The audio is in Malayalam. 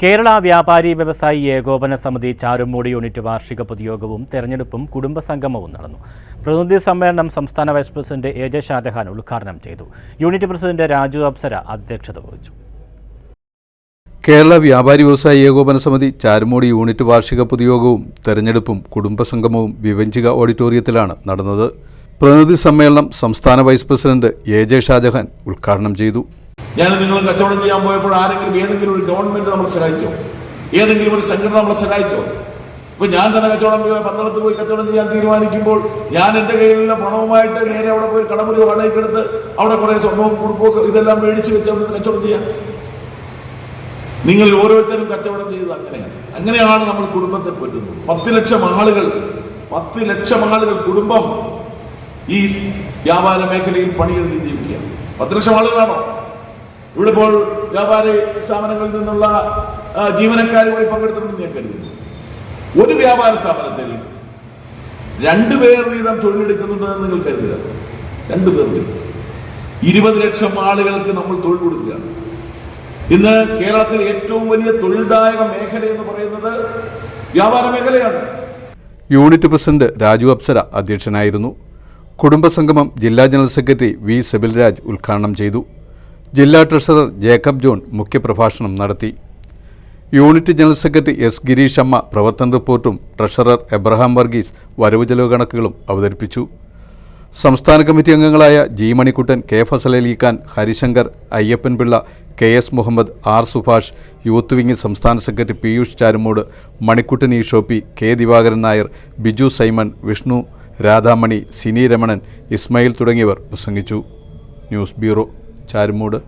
കേരള വ്യാപാരി വ്യവസായി ഏകോപന സമിതി ചാരുമൂടി യൂണിറ്റ് വാർഷിക പൊതുയോഗവും തെരഞ്ഞെടുപ്പും കുടുംബസംഗമവും നടന്നു. പ്രതിനിധി സമ്മേളനം സംസ്ഥാന vice president A J Shajahan ഉദ്ഘാടനം ചെയ്തു. യൂണിറ്റ് പ്രസിഡന്റ് രാജു അപ്സര അധ്യക്ഷത വഹിച്ചു. കേരള വ്യാപാരി വ്യവസായി ഏകോപന സമിതി ചാരുമൂടി യൂണിറ്റ് വാർഷിക പൊതുയോഗവും തെരഞ്ഞെടുപ്പും കുടുംബസംഗമവും വിവഞ്ചിക ഓഡിറ്റോറിയത്തിലാണ് നടന്നത്. പ്രതിനിധി സമ്മേളനം സംസ്ഥാന vice president A J Shajahan ഉദ്ഘാടനം ചെയ്തു. ഞാൻ നിങ്ങൾ കച്ചവടം ചെയ്യാൻ പോയപ്പോൾ ആരെങ്കിലും ഏതെങ്കിലും ഒരു ഗവൺമെന്റ് നമ്മൾ സഹായിച്ചോ? ഏതെങ്കിലും ഒരു സംഘടന നമ്മൾ സഹായിച്ചോ? ഇപ്പൊ ഞാൻ തന്നെ കച്ചവടം പോയി പന്തളത്ത് പോയി കച്ചവടം ചെയ്യാൻ തീരുമാനിക്കുമ്പോൾ ഞാൻ എന്റെ കയ്യിലുള്ള പണവുമായിട്ട് നേരെ അവിടെ പോയി കടമുറി വാടകയ്ക്കെടുത്ത് അവിടെ കുറെ സ്വർണവും കുടുംബവും ഇതെല്ലാം മേടിച്ച് വെച്ച് അവിടെ കച്ചവടം ചെയ്യാം. നിങ്ങൾ ഓരോരുത്തരും കച്ചവടം ചെയ്തത് അങ്ങനെയാണ്. അങ്ങനെയാണ് നമ്മൾ കുടുംബത്തെ പറ്റുന്നത് പത്ത് ലക്ഷം ആളുകൾ പത്ത് ലക്ഷം ആളുകൾ കുടുംബം ഈ വ്യാപാര മേഖലയിൽ പണിയെടുത്ത് ജീവിക്കുക പത്ത് ലക്ഷം ആളുകളാണോ? ഇവിടെ ഇപ്പോൾ വ്യാപാര സ്ഥാപനങ്ങളിൽ നിന്നുള്ള ജീവനക്കാർ കൂടി പങ്കെടുത്തിട്ടുണ്ടെന്ന് ഞാൻ കരുതുന്നു. ഒരു വ്യാപാര സ്ഥാപനത്തിൽ രണ്ടുപേർ വീതം തൊഴിലെടുക്കുന്നുണ്ടെന്ന് നിങ്ങൾ കരുതുക. രണ്ടുപേർ വീതം. ഇരുപത് ലക്ഷം ആളുകൾക്ക് നമ്മൾ തൊഴിൽ കൊടുക്കുക. ഇന്ന് കേരളത്തിൽ ഏറ്റവും വലിയ തൊഴിൽദായക മേഖല എന്ന് പറയുന്നത് വ്യാപാര മേഖലയാണ്. യൂണിറ്റ് പ്രസിഡന്റ് രാജു അപ്സര അധ്യക്ഷനായിരുന്നു. കുടുംബസംഗമം ജില്ലാ ജനറൽ സെക്രട്ടറി വി സെബിൽരാജ് ഉദ്ഘാടനം ചെയ്തു. ജില്ലാ ട്രഷറർ ജേക്കബ് ജോൺ മുഖ്യപ്രഭാഷണം നടത്തി. Unit general secretary S Girish അമ്മ പ്രവർത്തന റിപ്പോർട്ടും ട്രഷറർ എബ്രഹാം വർഗീസ് വരവ് ചെലവ് കണക്കുകളും അവതരിപ്പിച്ചു. സംസ്ഥാന കമ്മിറ്റി അംഗങ്ങളായ G Manikuttan K Fazal Alikhan Harishankar Ayyappan Pillai K S Muhammad R Subhash youth wing സംസ്ഥാന secretary Piyush Charummood Manikuttan E Shopee K Divakaran Nair Biju Simon Vishnu Radhamani Sini Ramanan Ismail തുടങ്ങിയവർ പ്രസംഗിച്ചു. News bureau Charummood